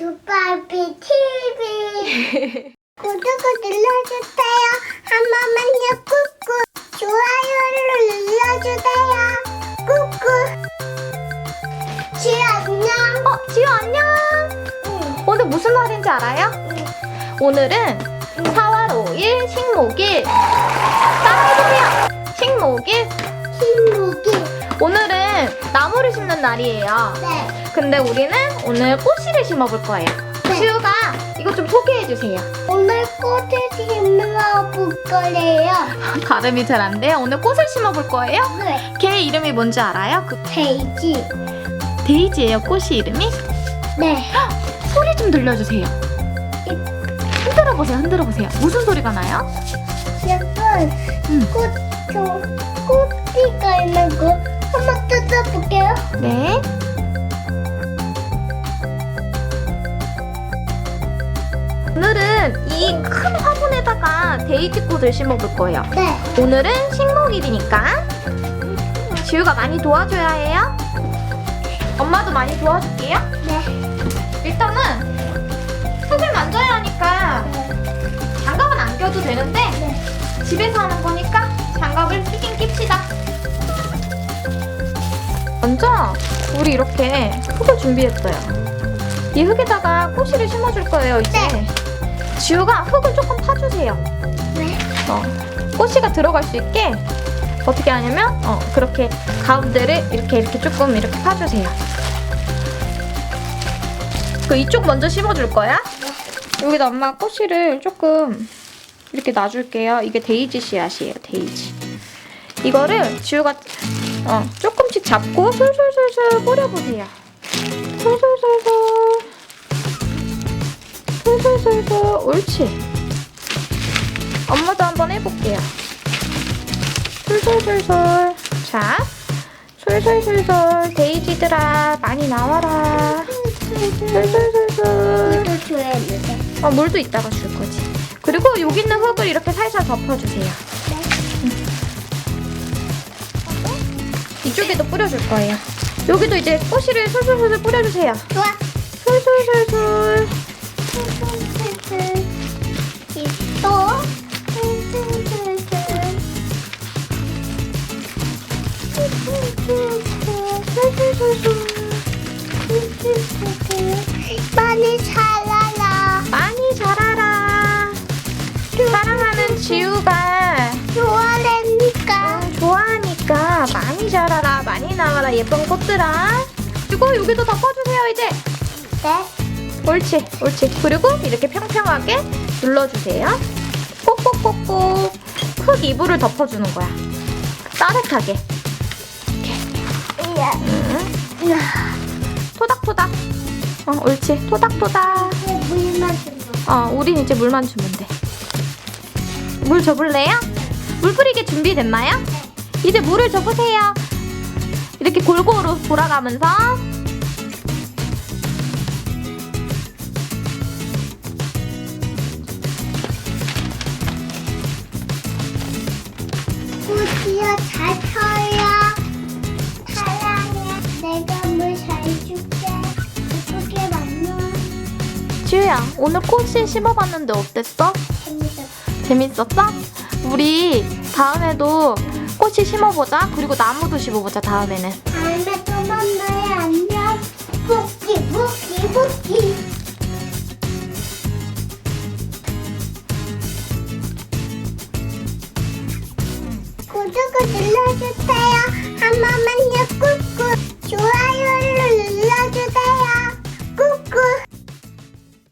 두바비 TV 구독을 눌러주세요 한 번만요 꾹꾹 좋아요를 눌러주세요 꾹꾹 지우 안녕 어, 지우 안녕. 응. 오늘 무슨 날인지 알아요? 오늘은 4월 5일 식목일. 따라해보세요. 식목일. 신무기 오늘은 나무를 심는 날이에요. 네 근데 우리는 오늘 꽃씨를 심어볼 거예요. 네. 지우가 이것 좀 소개해주세요. 오늘 꽃을 심어볼 거예요 발음이 잘 안 돼요. 오늘 꽃을 심어볼 거예요. 네 걔 이름이 뭔지 알아요? 그 데이지 데이지예요. 꽃이 이름이. 네 소리 좀 들려주세요. 흔들어 보세요. 흔들어 보세요. 무슨 소리가 나요? 약간 음. 꽃, 저, 꽃이가 있는 거 한번 뜯어볼게요. 네. 오늘은 이 큰 화분에다가 데이지 꽃을 심어볼 거예요. 네. 오늘은 식목일이니까 지우가 많이 도와줘야 해요. 엄마도 많이 도와줄게요. 네. 일단은 흙을 만져야 하니까 장갑은 안 껴도 되는데 네. 집에서 하는 거니까 장갑을 끼긴 낍시다. 먼저 우리 이렇게 흙을 준비했어요. 이 흙에다가 꽃씨를 심어줄 거예요. 이제 네. 지우가 흙을 조금 파주세요. 네. 어, 꽃씨가 들어갈 수 있게 어떻게 하냐면 어, 그렇게 가운데를 이렇게 이렇게 조금 이렇게 파주세요. 그 이쪽 먼저 심어줄 거야? 여기다 엄마가 꽃씨를 조금 이렇게 놔줄게요. 이게 데이지 씨앗이에요. 데이지. 이거를 지우가 어, 조금씩 잡고 솔솔솔솔 뿌려보세요. 솔솔솔솔 솔솔솔솔 옳지. 엄마도 한번 해볼게요. 솔솔솔솔. 자, 솔솔솔솔. 데이지들아, 많이 나와라. 솔솔솔솔. 물도 줘야 돼. 어, 물도 이따가 줄 거지. 그리고 여기 있는 흙을 이렇게 살살 덮어주세요. 이쪽에도 뿌려줄 거예요. 여기도 이제 꽃이를 솔솔솔솔 뿌려주세요. 좋아. 솔솔솔솔. 또. 많이 살아라. 많이 자라라. 사랑하는 지우가 나와라. 예쁜 꽃들아. 그리고 여기도 덮어주세요, 이제. 네. 옳지, 옳지. 그리고 이렇게 평평하게 눌러주세요. 꼭꼭꼭꼭 흙 이불을 덮어주는 거야. 따뜻하게. 이야. 토닥토닥. 어, 옳지. 토닥토닥. 물만 좀 넣어. 어, 우린 이제 물만 주면 돼. 물 줘볼래요? 물 뿌리게 준비됐나요? 이제 물을 줘보세요. 이렇게 골고루 돌아가면서 꽃이야 잘 펴요. 사랑해. 내가 물 잘 줄게. 예쁘게 만나. 지우야, 오늘 꽃씨 심어봤는데 어땠어? 재밌어. 재밌었어? 우리 다음에도 꽃이 심어보자. 그리고 나무도 심어보자, 다음에는. 다음에 또 만나요. 안녕. 복기 복기 복기.